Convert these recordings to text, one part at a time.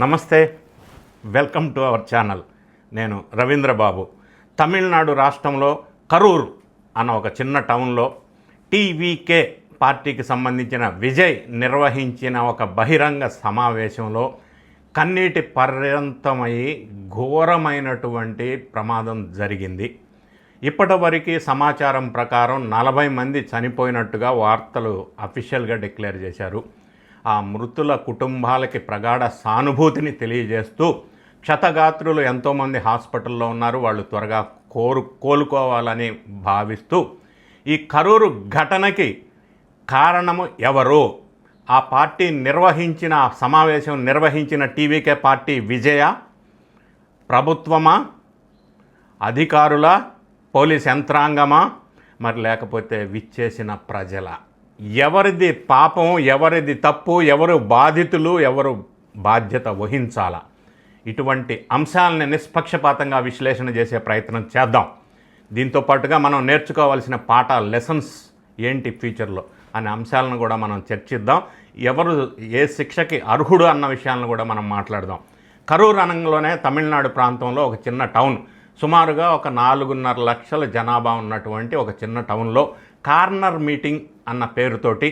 నమస్తే welcome to our channel. నేను రవీంద్రబాబు. తమిళనాడు రాష్ట్రంలో కరూర్ అన్న ఒక చిన్న టౌన్లో టీవీకే పార్టీకి సంబంధించిన విజయ్ నిర్వహించిన ఒక బహిరంగ సమావేశంలో కన్నీటి పర్యంతమై ఘోరమైనటువంటి ప్రమాదం జరిగింది. ఇప్పటివరకు సమాచారం ప్రకారం నలభై మంది చనిపోయినట్టుగా వార్తలు అఫీషియల్గా డిక్లేర్ చేశారు. ఆ మృతుల కుటుంబాలకి ప్రగాఢ సానుభూతిని తెలియజేస్తూ క్షతగాత్రులు ఎంతోమంది హాస్పిటల్లో ఉన్నారు. వాళ్ళు త్వరగా కోరు కోలుకోవాలని భావిస్తూ ఈ కరూరు ఘటనకి కారణము ఎవరు? ఆ పార్టీ నిర్వహించిన ఆ సమావేశం నిర్వహించిన టీవీకే పార్టీ విజయ ప్రభుత్వమా? అధికారుల? పోలీస్ యంత్రాంగమా? మరి లేకపోతే విచ్చేసిన ప్రజల? ఎవరిది పాపం ఎవరిది తప్పు ఎవరు బాధితులు ఎవరు బాధ్యత వహించాలా? ఇటువంటి అంశాలని నిష్పక్షపాతంగా విశ్లేషణ చేసే ప్రయత్నం చేద్దాం. దీంతో పాటుగా మనం నేర్చుకోవాల్సిన పాఠ లెసన్స్ ఏంటి ఫ్యూచర్లో అనే అంశాలను కూడా మనం చర్చిద్దాం. ఎవరు ఏ శిక్షకి అర్హుడు అన్న విషయాలను కూడా మనం మాట్లాడదాం. కరూర్ అనంలోనే తమిళనాడు ప్రాంతంలో ఒక చిన్న టౌన్ సుమారుగా ఒక నాలుగున్నర లక్షల జనాభా ఉన్నటువంటి ఒక చిన్న టౌన్లో కార్నర్ మీటింగ్ అన్న పేరుతోటి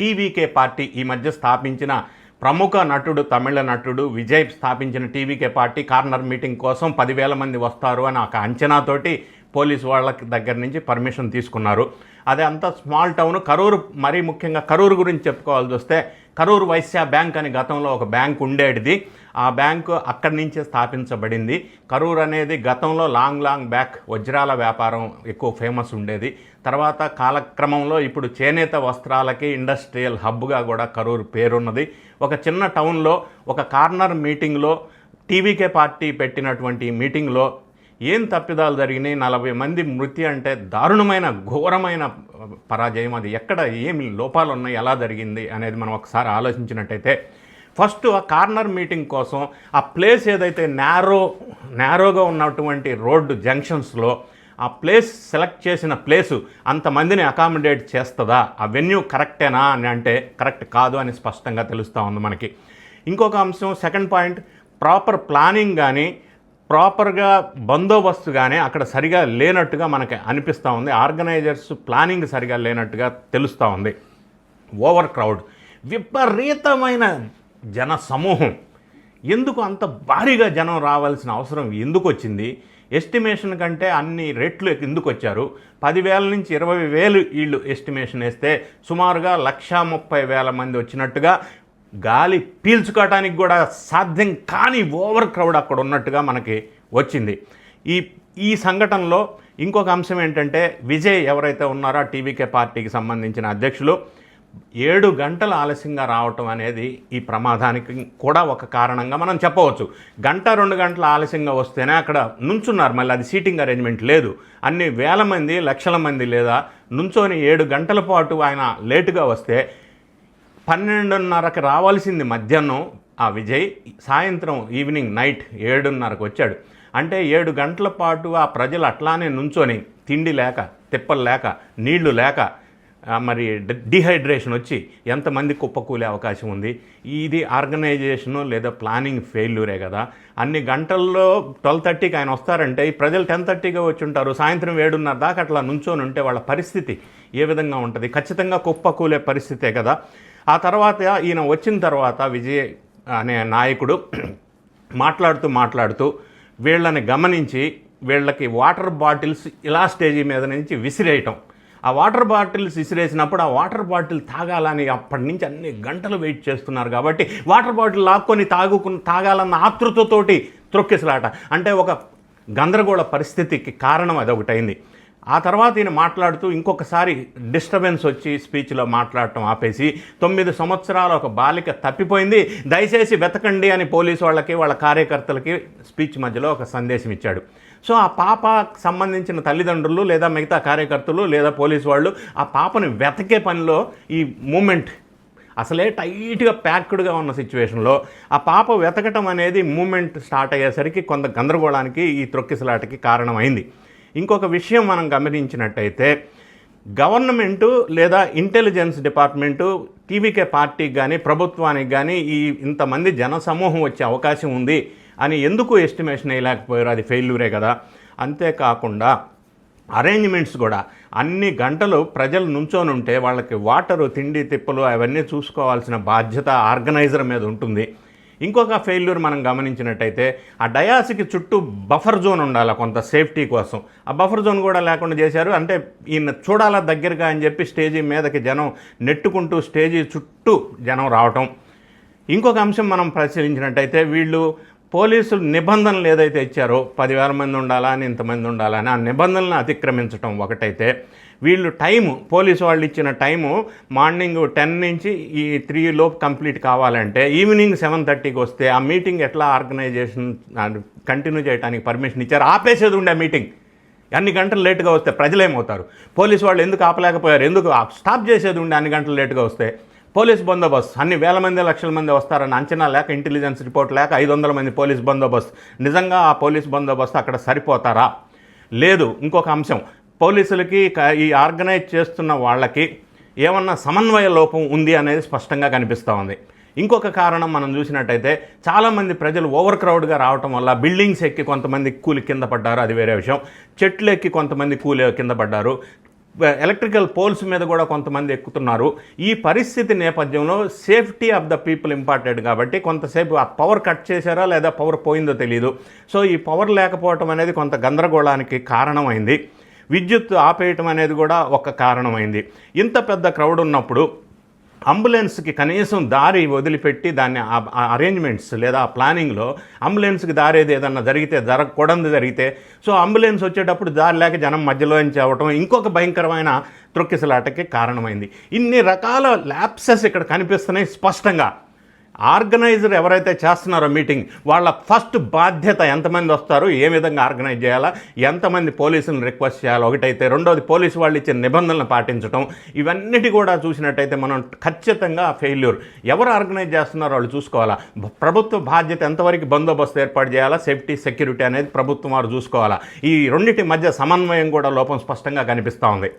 టీవీకే పార్టీ ఈ మధ్య స్థాపించిన ప్రముఖ నటుడు తమిళ నటుడు విజయ్ స్థాపించిన టీవీకే పార్టీ కార్నర్ మీటింగ్ కోసం పదివేల మంది వస్తారు అని ఒక అంచనాతోటి పోలీసు వాళ్ళ దగ్గర నుంచి పర్మిషన్ తీసుకున్నారు. అదే అంతా స్మాల్ టౌన్ కరూరు మరీ ముఖ్యంగా కరూరు గురించి చెప్పుకోవాల్సి వస్తే కరూరు వైశ్య బ్యాంక్ అని గతంలో ఒక బ్యాంక్ ఉండేటిది. ఆ బ్యాంకు అక్కడి నుంచే స్థాపించబడింది. కరూర్ అనేది గతంలో లాంగ్ లాంగ్ బ్యాక్ వజ్రాల వ్యాపారం ఎక్కువ ఫేమస్ ఉండేది. తర్వాత కాలక్రమంలో ఇప్పుడు చేనేత వస్త్రాలకి ఇండస్ట్రియల్ హబ్గా కూడా కరూరు పేరున్నది. ఒక చిన్న టౌన్లో ఒక కార్నర్ మీటింగ్లో టీవీకే పార్టీ పెట్టినటువంటి మీటింగ్లో ఏం తప్పిదాలు జరిగినాయి? నలభై మంది మృతి అంటే దారుణమైన ఘోరమైన పరాజయం అది. ఎక్కడ ఏమి లోపాలు ఉన్నాయి ఎలా జరిగింది? అనేది మనం ఒకసారి ఆలోచించినట్టయితే ఫస్ట్ ఆ కార్నర్ మీటింగ్ కోసం ఆ ప్లేస్ ఏదైతే నేరో నేరోగా ఉన్నటువంటి రోడ్డు జంక్షన్స్లో ఆ ప్లేస్ సెలెక్ట్ చేసిన ప్లేసు అంతమందిని అకామిడేట్ చేస్తుందా? ఆ వెన్యూ కరెక్టేనా అని అంటే కరెక్ట్ కాదు అని స్పష్టంగా తెలుస్తూ ఉంది మనకి. ఇంకొక అంశం సెకండ్ పాయింట్ ప్రాపర్ ప్లానింగ్ కానీ ప్రాపర్గా బందోబస్తు కానీ అక్కడ సరిగా లేనట్టుగా మనకి అనిపిస్తూ ఉంది. ఆర్గనైజర్స్ ప్లానింగ్ సరిగా లేనట్టుగా తెలుస్తూ ఉంది. Over crowd. విపరీతమైన జన సమూహం ఎందుకు అంత భారీగా జనం రావాల్సిన అవసరం ఎందుకు వచ్చింది? ఎస్టిమేషన్ కంటే అన్ని రెట్లు ఎందుకు వచ్చారు పదివేల నుంచి ఇరవై వేలు వీళ్ళు ఎస్టిమేషన్ వేస్తే సుమారుగా లక్షా ముప్పై వేల మంది వచ్చినట్టుగా గాలి పీల్చుకోవటానికి కూడా సాధ్యం కాని ఓవర్ క్రౌడ్ అక్కడ ఉన్నట్టుగా మనకి వచ్చింది. ఈ ఈ సంఘటనలో ఇంకొక అంశం ఏంటంటే విజయ్ ఎవరైతే ఉన్నారో టీవీకే పార్టీకి సంబంధించిన అధ్యక్షులు ఏడు గంటల ఆలస్యంగా రావటం అనేది ఈ ప్రమాదానికి కూడా ఒక కారణంగా మనం చెప్పవచ్చు. గంట రెండు గంటల ఆలస్యంగా వస్తేనే అక్కడ నుంచున్నారు. మళ్ళీ అది సీటింగ్ అరేంజ్మెంట్ లేదు. అన్ని వేల మంది లక్షల మంది లేదా నుంచొని ఏడు గంటల పాటు ఆయన లేటుగా వస్తే పన్నెండున్నరకు రావాల్సింది మధ్యాహ్నం ఆ విజయ్. సాయంత్రం ఈవినింగ్ నైట్ ఏడున్నరకు వచ్చాడు. అంటే ఏడు గంటల పాటు ఆ ప్రజలు అట్లానే నుంచొని తిండి లేక తిప్పలు లేక నీళ్ళు లేక మరి డిహైడ్రేషన్ వచ్చి ఎంతమంది కుప్పకూలే అవకాశం ఉంది. ఇది ఆర్గనైజేషను లేదా ప్లానింగ్ ఫెయిల్యూరే కదా. అన్ని గంటల్లో ట్వెల్వ్ థర్టీకి ఆయన వస్తారంటే ఈ ప్రజలు టెన్ థర్టీగా వచ్చి ఉంటారు. సాయంత్రం ఏడున్నర దాకా అట్లా నుంచొని ఉంటే వాళ్ళ పరిస్థితి ఏ విధంగా ఉంటుంది? ఖచ్చితంగా కుప్పకూలే పరిస్థితే కదా. ఆ తర్వాత ఈయన వచ్చిన తర్వాత విజయ్ అనే నాయకుడు మాట్లాడుతూ మాట్లాడుతూ వీళ్ళని గమనించి వీళ్ళకి వాటర్ బాటిల్స్ ఇలా స్టేజీ మీద నుంచి విసిరేయటం. ఆ వాటర్ బాటిల్స్ విసిరేసినప్పుడు ఆ వాటర్ బాటిల్ తాగాలని అప్పటి నుంచి అన్ని గంటలు వెయిట్ చేస్తున్నారు కాబట్టి వాటర్ బాటిల్ లాక్కొని తాగుకుని తాగాలన్న ఆతృతతోటి త్రొక్కిసలాట. అంటే ఒక గందరగోళ పరిస్థితికి కారణం అదొకటైంది. ఆ తర్వాత ఈయన మాట్లాడుతూ ఇంకొకసారి డిస్టర్బెన్స్ వచ్చి స్పీచ్లో మాట్లాడటం ఆపేసి తొమ్మిది సంవత్సరాల ఒక బాలిక తప్పిపోయింది దయచేసి వెతకండి అని పోలీసు వాళ్ళకి వాళ్ళ కార్యకర్తలకి స్పీచ్ మధ్యలో ఒక సందేశం ఇచ్చాడు. సో ఆ పాప సంబంధించిన తల్లిదండ్రులు లేదా మిగతా కార్యకర్తలు లేదా పోలీసు వాళ్ళు ఆ పాపని వెతకే పనిలో ఈ మూమెంట్ అసలే టైట్గా ప్యాక్డ్గా ఉన్న సిచ్యువేషన్లో ఆ పాప వెతకటం అనేది మూమెంట్ స్టార్ట్ అయ్యేసరికి కొంత గందరగోళానికి ఈ త్రొక్కిసలాటకి కారణమైంది. ఇంకొక విషయం మనం గమనించినట్టయితే గవర్నమెంటు లేదా ఇంటెలిజెన్స్ డిపార్ట్మెంటు టీవీకే పార్టీకి కానీ ప్రభుత్వానికి కానీ ఈ ఇంతమంది జన సమూహం వచ్చే అవకాశం ఉంది అని ఎందుకు ఎస్టిమేషన్ వేయలేకపోయారు? అది ఫెయిల్యూరే కదా. అంతేకాకుండా అరేంజ్మెంట్స్ కూడా అన్ని గంటలు ప్రజలు నుంచొని ఉంటే వాళ్ళకి వాటరు తిండి తిప్పలు అవన్నీ చూసుకోవాల్సిన బాధ్యత ఆర్గనైజర్ మీద ఉంటుంది. ఇంకొక ఫెయిల్యూర్ మనం గమనించినట్టయితే ఆ డయాస్కి చుట్టూ బఫర్ జోన్ ఉండాలి కొంత సేఫ్టీ కోసం. ఆ బఫర్ జోన్ కూడా లేకుండా చేశారు. అంటే ఈయన చూడాలా దగ్గరగా అని చెప్పి స్టేజీ మీదకి జనం నెట్టుకుంటూ స్టేజీ చుట్టూ జనం రావటం. ఇంకొక అంశం మనం పరిశీలించినట్టయితే వీళ్ళు పోలీసులు నిబంధనలు ఏదైతే ఇచ్చారో పదివేల మంది ఉండాలా అని ఇంతమంది ఉండాలా అని ఆ నిబంధనలను అతిక్రమించడం ఒకటైతే వీళ్ళు టైము పోలీసు వాళ్ళు ఇచ్చిన టైము మార్నింగ్ టెన్ నుంచి ఈ త్రీ లోపు కంప్లీట్ కావాలంటే ఈవినింగ్ సెవెన్ థర్టీకి వస్తే ఆ మీటింగ్ ఎట్లా ఆర్గనైజేషన్ కంటిన్యూ చేయడానికి పర్మిషన్ ఇచ్చారు? ఆపేసేది ఉండే మీటింగ్. అన్ని గంటలు లేటుగా వస్తే ప్రజలేమవుతారు? పోలీసు వాళ్ళు ఎందుకు ఆపలేకపోయారు? ఎందుకు స్టాప్ చేసేది ఉండే అన్ని గంటలు లేటుగా వస్తే? పోలీస్ బందోబస్తు అన్ని వేల మంది లక్షల మంది వస్తారని అంచనా లేక ఇంటెలిజెన్స్ రిపోర్ట్ లేక ఐదు వందల మంది పోలీస్ బందోబస్తు. నిజంగా ఆ పోలీస్ బందోబస్తు అక్కడ సరిపోతారా? లేదు. ఇంకొక అంశం. పోలీసులకి ఈ ఆర్గనైజ్ చేస్తున్న వాళ్ళకి ఏమన్నా సమన్వయ లోపం ఉంది అనేది స్పష్టంగా కనిపిస్తూ ఉంది. ఇంకొక కారణం మనం చూసినట్టయితే చాలామంది ప్రజలు ఓవర్ క్రౌడ్గా రావటం వల్ల బిల్డింగ్స్ ఎక్కి కొంతమంది కూలి కింద పడ్డారు అది వేరే విషయం. చెట్లు ఎక్కి కొంతమంది కూలి కింద పడ్డారు. ఎలక్ట్రికల్ పోల్స్ మీద కూడా కొంతమంది ఎక్కుతున్నారు. ఈ పరిస్థితి నేపథ్యంలో safety of the people important కాబట్టి కొంతసేపు ఆ పవర్ కట్ చేశారా లేదా పవర్ పోయిందో తెలియదు సో ఈ పవర్ లేకపోవటం అనేది కొంత గందరగోళానికి కారణమైంది. విద్యుత్ ఆపేయటం అనేది కూడా ఒక కారణమైంది. ఇంత పెద్ద క్రౌడ్ ఉన్నప్పుడు అంబులెన్స్కి కనీసం దారి వదిలిపెట్టి దాన్ని అరేంజ్మెంట్స్ లేదా ప్లానింగ్లో అంబులెన్స్కి దారి ఏది ఏదన్నా జరిగితే జరగకూడదు జరిగితే సో అంబులెన్స్ వచ్చేటప్పుడు దారి లేక జనం మధ్యలో నుంచి అవ్వటం ఇంకొక భయంకరమైన త్రొక్కిసలాటకి కారణమైంది. ఇన్ని రకాల ల్యాప్సెస్ ఇక్కడ కనిపిస్తున్నాయి స్పష్టంగా. ఆర్గనైజర్ ఎవరైతే చేస్తున్నారో మీటింగ్ వాళ్ళ ఫస్ట్ బాధ్యత ఎంతమంది వస్తారు ఏ విధంగా ఆర్గనైజ్ చేయాలా ఎంతమంది పోలీసులను రిక్వెస్ట్ చేయాలి ఒకటైతే రెండోది పోలీసు వాళ్ళు ఇచ్చిన నిబంధనలను పాటించడం ఇవన్నిటి కూడా చూసినట్టయితే మనం ఖచ్చితంగా ఫెయిల్యూర్. ఎవరు ఆర్గనైజ్ చేస్తున్నారో వాళ్ళు చూసుకోవాలా. ప్రభుత్వ బాధ్యత ఎంతవరకు బందోబస్తు ఏర్పాటు చేయాలా సేఫ్టీ సెక్యూరిటీ అనేది ప్రభుత్వం వారు చూసుకోవాలా. ఈ రెండింటి మధ్య సమన్వయం కూడా లోపం స్పష్టంగా కనిపిస్తూ ఉంది.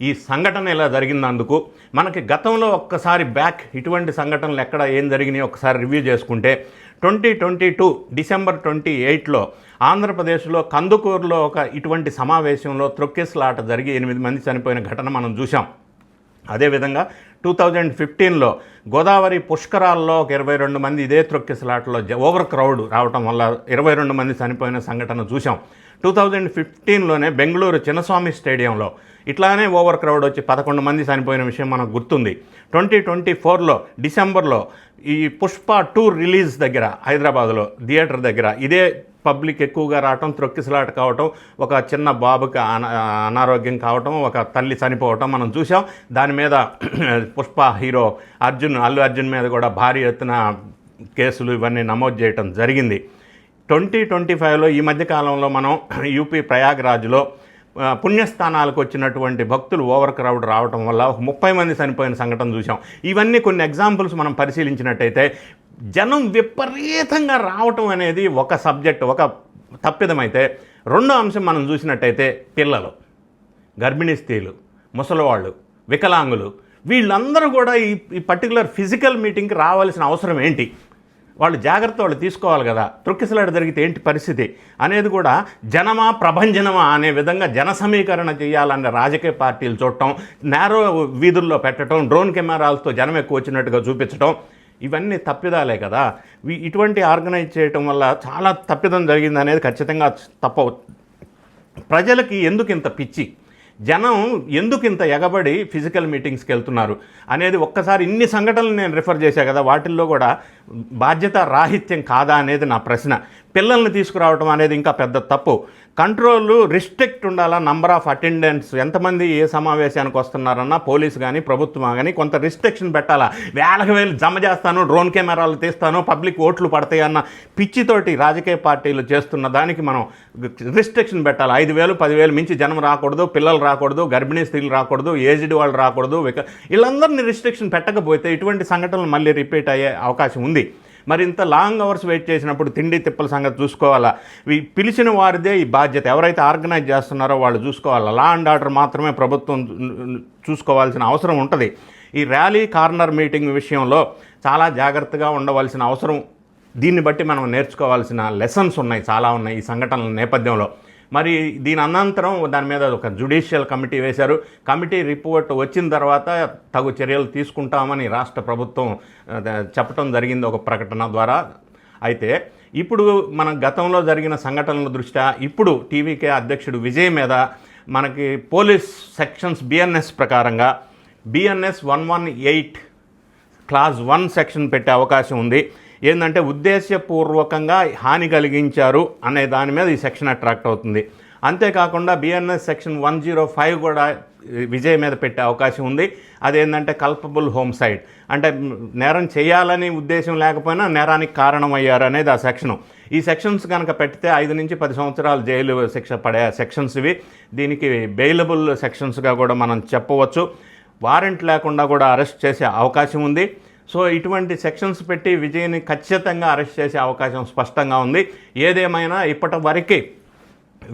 ఈ సంఘటన ఇలా జరిగినందుకు మనకి గతంలో ఒక్కసారి బ్యాక్ ఇటువంటి సంఘటనలు ఎక్కడ ఏం జరిగినాయో ఒకసారి రివ్యూ చేసుకుంటే twenty twenty two December twenty ఎయిట్లో ఆంధ్రప్రదేశ్లో కందుకూరులో ఒక ఇటువంటి సమావేశంలో త్రొక్కిస్లాట జరిగి ఎనిమిది మంది చనిపోయిన ఘటన మనం చూసాం అదేవిధంగా టూ థౌజండ్ ఫిఫ్టీన్లో గోదావరి పుష్కరాల్లో ఒక ఇరవై రెండు మంది ఇదే త్రొక్కిసలాటలో జ- ఓవర్ క్రౌడ్ రావటం వల్ల ఇరవై రెండు మంది చనిపోయిన సంఘటన చూసాం టూ థౌజండ్ ఫిఫ్టీన్లోనే బెంగళూరు చిన్నస్వామి స్టేడియంలో ఇట్లానే ఓవర్ క్రౌడ్ వచ్చి పదకొండు మంది చనిపోయిన విషయం మనకు గుర్తుంది. ట్వంటీ ట్వంటీ ఫోర్లో డిసెంబర్లో ఈ పుష్ప టూ రిలీజ్ దగ్గర హైదరాబాద్లో థియేటర్ దగ్గర ఇదే పబ్లిక్ ఎక్కువగా రావటం త్రొక్కిసలాట కావటం ఒక చిన్న బాబుకి అన అనారోగ్యం కావటం ఒక తల్లి చనిపోవటం మనం చూసాం దాని మీద పుష్ప హీరో అర్జున్ అల్లు అర్జున్ మీద కూడా భారీ ఎత్తున కేసులు ఇవన్నీ నమోదు చేయటం జరిగింది. ట్వంటీ ట్వంటీ ఫైవ్లో ఈ మధ్యకాలంలో మనం యూపీ ప్రయాగ్రాజ్లో పుణ్యస్థానాలకు వచ్చినటువంటి భక్తులు ఓవర్ క్రౌడ్ రావటం వల్ల ఒక ముప్పై మంది చనిపోయిన సంఘటన చూసాం ఇవన్నీ కొన్ని ఎగ్జాంపుల్స్ మనం పరిశీలించినట్టయితే జనం విపరీతంగా రావటం అనేది ఒక సబ్జెక్ట్ ఒక తప్పిదమైతే రెండో అంశం మనం చూసినట్టయితే పిల్లలు గర్భిణీ స్త్రీలు ముసలివాళ్ళు వికలాంగులు వీళ్ళందరూ కూడా ఈ పర్టికులర్ ఫిజికల్ మీటింగ్కి రావాల్సిన అవసరం ఏంటి? వాళ్ళు జాగ్రత్త వాళ్ళు తీసుకోవాలి కదా. త్రొక్కిసలాట జరిగితే ఏంటి పరిస్థితి? అనేది కూడా జనమా ప్రభంజనమా అనే విధంగా జన సమీకరణ చేయాలన్న రాజకీయ పార్టీలు చూడటం నేరో వీధుల్లో పెట్టడం డ్రోన్ కెమెరాలతో జనం ఎక్కువ వచ్చినట్టుగా చూపించడం ఇవన్నీ తప్పిదాలే కదా. ఇటువంటి ఆర్గనైజ్ చేయటం వల్ల చాలా తప్పిదం జరిగింది అనేది ఖచ్చితంగా తప్ప ప్రజలకి ఎందుకు ఇంత పిచ్చి? జనం ఎందుకు ఇంత ఎగబడి ఫిజికల్ మీటింగ్స్కి వెళ్తున్నారు అనేది ఒక్కసారి ఇన్ని సంఘటనలు నేను రిఫర్ చేశాను కదా వాటిల్లో కూడా బాధ్యత రాహిత్యం కాదా అనేది నా ప్రశ్న. పిల్లల్ని తీసుకురావడం అనేది ఇంకా పెద్ద తప్పు. కంట్రోల్ రిస్ట్రిక్ట్ ఉండాలా? నంబర్ ఆఫ్ అటెండెన్స్ ఎంతమంది ఏ సమావేశానికి వస్తున్నారన్నా పోలీసు కానీ ప్రభుత్వం కానీ కొంత రిస్ట్రిక్షన్ పెట్టాలా? వేలకు వేలు జమ చేస్తాను డ్రోన్ కెమెరాలు తీస్తాను పబ్లిక్ ఓట్లు పడతాయి అన్న పిచ్చితోటి రాజకీయ పార్టీలు చేస్తున్న దానికి మనం రిస్ట్రిక్షన్ పెట్టాలి? ఐదు వేలు పదివేలు మించి జనం రాకూడదు పిల్లలు రాకూడదు గర్భిణీ స్త్రీలు రాకూడదు ఏజ్డ్ వాళ్ళు రాకూడదు విక వీళ్ళందరినీ రిస్ట్రిక్షన్ పెట్టకపోతే ఇటువంటి సంఘటనలు మళ్ళీ రిపీట్ అయ్యే అవకాశం ఉంది. మరి ఇంత లాంగ్ అవర్స్ వెయిట్ చేసినప్పుడు తిండి తిప్పల సంగతి చూసుకోవాలా? పిలిచిన వారిదే ఈ బాధ్యత. ఎవరైతే ఆర్గనైజ్ చేస్తున్నారో వాళ్ళు చూసుకోవాలా? లా అండ్ ఆర్డర్ మాత్రమే ప్రభుత్వం చూసుకోవాల్సిన అవసరం ఉంటుంది. ఈ ర్యాలీ కార్నర్ మీటింగ్ విషయంలో చాలా జాగ్రత్తగా ఉండవలసిన అవసరం. దీన్ని బట్టి మనం నేర్చుకోవాల్సిన లెసన్స్ ఉన్నాయి చాలా ఉన్నాయి ఈ సంఘటనల నేపథ్యంలో. మరి దీని అనంతరం దాని మీద ఒక జుడిషియల్ కమిటీ వేశారు. కమిటీ రిపోర్ట్ వచ్చిన తర్వాత తగు చర్యలు తీసుకుంటామని రాష్ట్ర ప్రభుత్వం చెప్పడం జరిగింది ఒక ప్రకటన ద్వారా. అయితే ఇప్పుడు మన గతంలో జరిగిన సంఘటనల దృష్ట్యా ఇప్పుడు టీవీకే అధ్యక్షుడు విజయ్ మీద మనకి పోలీస్ సెక్షన్స్ బిఎన్ఎస్ ప్రకారంగా BNS one one eight clause one section పెట్టే అవకాశం ఉంది. ఏంటంటే ఉద్దేశపూర్వకంగా హాని కలిగించారు అనే దాని మీద ఈ సెక్షన్ అట్రాక్ట్ అవుతుంది. అంతేకాకుండా BNS section one zero five కూడా విజయ్ మీద పెట్టే అవకాశం ఉంది. అదేంటంటే కల్పబుల్ హోమ్ సైడ్ అంటే నేరం చేయాలని ఉద్దేశం లేకపోయినా నేరానికి కారణమయ్యారు అనేది ఆ సెక్షను. ఈ సెక్షన్స్ కనుక పెడితే ఐదు నుంచి పది సంవత్సరాలు జైలు శిక్ష పడే సెక్షన్స్ ఇవి. దీనికి బెయిలబుల్ సెక్షన్స్గా కూడా మనం చెప్పవచ్చు. వారెంట్ లేకుండా కూడా అరెస్ట్ చేసే అవకాశం ఉంది. సో ఇటువంటి సెక్షన్స్ పెట్టి విజయ్ని ఖచ్చితంగా అరెస్ట్ చేసే అవకాశం స్పష్టంగా ఉంది. ఏదేమైనా ఇప్పటి వరకే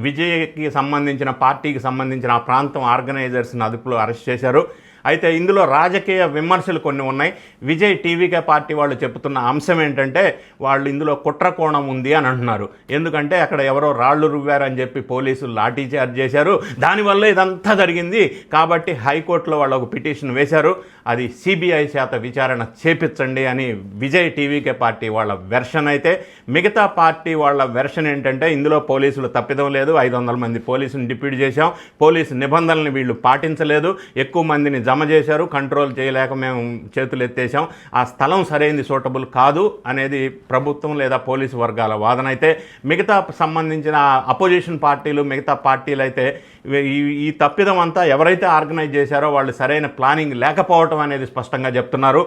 విజయ్కి సంబంధించిన పార్టీకి సంబంధించిన ఆ ప్రాంతం ఆర్గనైజర్స్ని అదుపులో అరెస్ట్ చేశారు. అయితే ఇందులో రాజకీయ విమర్శలు కొన్ని ఉన్నాయి. విజయ్ టీవీకే పార్టీ వాళ్ళు చెబుతున్న అంశం ఏంటంటే వాళ్ళు ఇందులో కుట్ర కోణం ఉంది అని అంటున్నారు. ఎందుకంటే అక్కడ ఎవరో రాళ్ళు రువ్వారని చెప్పి పోలీసులు లాఠీ చార్జ్ చేశారు. దానివల్ల ఇదంతా జరిగింది. కాబట్టి హైకోర్టులో వాళ్ళు ఒక పిటిషన్ వేశారు. అది సిబిఐ చేత విచారణ చేపించండి అని విజయ్ టీవీకే పార్టీ వాళ్ళ వెర్షన్ అయితే. మిగతా పార్టీ వాళ్ళ వెర్షన్ ఏంటంటే ఇందులో పోలీసులు తప్పిదం లేదు. ఐదు వందల మంది పోలీసుని డిప్యూట్ చేశాం. పోలీసు నిబంధనలను వీళ్ళు పాటించలేదు. ఎక్కువ మందిని జమ చేశారు కంట్రోల్ చేయలేక మేము చేతులు ఎత్తేసాం ఆ స్థలం సరైనది సూటబుల్ కాదు అనేది ప్రభుత్వం లేదా పోలీసు వర్గాల వాదన. అయితే మిగతా సంబంధించిన అపోజిషన్ పార్టీలు మిగతా పార్టీలు అయితే ఈ ఈ తప్పిదం అంతా ఎవరైతే ఆర్గనైజ్ చేశారో వాళ్ళు సరైన ప్లానింగ్ లేకపోవటం అనేది స్పష్టంగా చెప్తున్నారు.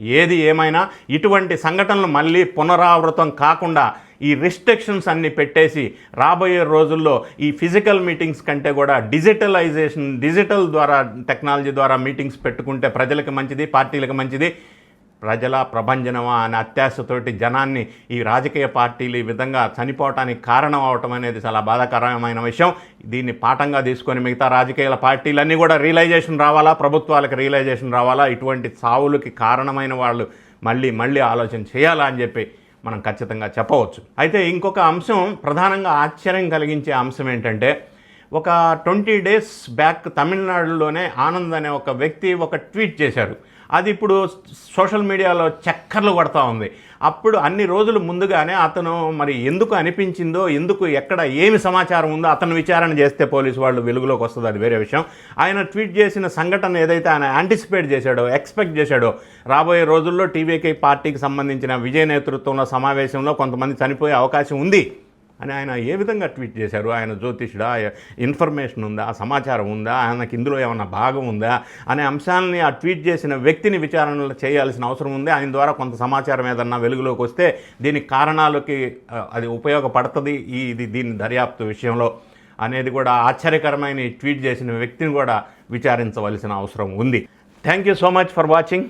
ఏది ఏమైనా ఇటువంటి సంఘటనలు మళ్ళీ పునరావృతం కాకుండా ఈ రిస్ట్రిక్షన్స్ అన్ని పెట్టేసి రాబోయే రోజుల్లో ఈ ఫిజికల్ మీటింగ్స్ కంటే కూడా డిజిటలైజేషన్ డిజిటల్ ద్వారా టెక్నాలజీ ద్వారా మీటింగ్స్ పెట్టుకుంటే ప్రజలకు మంచిది పార్టీలకు మంచిది. ప్రజల ప్రభంజనమా అనే అత్యాశతోటి జనాన్ని ఈ రాజకీయ పార్టీలు ఈ విధంగా చనిపోవటానికి కారణం అవటం అనేది చాలా బాధాకరమైన విషయం. దీన్ని పాఠంగా తీసుకొని మిగతా రాజకీయాల పార్టీలన్నీ కూడా రియలైజేషన్ రావాలా? ప్రభుత్వాలకు రియలైజేషన్ రావాలా? ఇటువంటి సావులకి కారణమైన వాళ్ళు మళ్ళీ మళ్ళీ ఆలోచన చేయాలా అని చెప్పి మనం ఖచ్చితంగా చెప్పవచ్చు. అయితే ఇంకొక అంశం ప్రధానంగా ఆశ్చర్యం కలిగించే అంశం ఏంటంటే ఒక ట్వంటీ డేస్ బ్యాక్ తమిళనాడులోనే ఆనంద్ అనే ఒక వ్యక్తి ఒక ట్వీట్ చేశారు. అది ఇప్పుడు సోషల్ మీడియాలో చక్కర్లు కొడతా ఉంది. అప్పుడు అన్ని రోజులు ముందుగానే అతను మరి ఎందుకు అనిపించిందో ఎందుకు ఎక్కడ ఏమి సమాచారం ఉందో అతను విచారణ చేస్తే పోలీసు వాళ్ళు వెలుగులోకి వస్తుంది అది వేరే విషయం. ఆయన ట్వీట్ చేసిన సంఘటన ఏదైతే ఆయన యాంటిసిపేట్ చేశాడో ఎక్స్పెక్ట్ చేశాడో రాబోయే రోజుల్లో టీవీకే పార్టీకి సంబంధించిన విజయ నేతృత్వంలో సమావేశంలో కొంతమంది చనిపోయే అవకాశం ఉంది. అని ఆయన ఏ విధంగా ట్వీట్ చేశారు? ఆయన జ్యోతిష్డా ఇన్ఫర్మేషన్ ఉందా? సమాచారం ఉందా? ఆయనకి ఇందులో ఏమన్నా భాగం ఉందా? అనే అంశాలని ఆ ట్వీట్ చేసిన వ్యక్తిని విచారణ చేయాల్సిన అవసరం ఉంది. ఆయన ద్వారా కొంత సమాచారం ఏదన్నా వెలుగులోకి వస్తే దీనికి కారణాలకి అది ఉపయోగపడుతుంది. ఈ ఇది దీని దర్యాప్తు విషయంలో అనేది కూడా ఆశ్చర్యకరమైన ట్వీట్ చేసిన వ్యక్తిని కూడా విచారించవలసిన అవసరం ఉంది. Thank you so much for watching.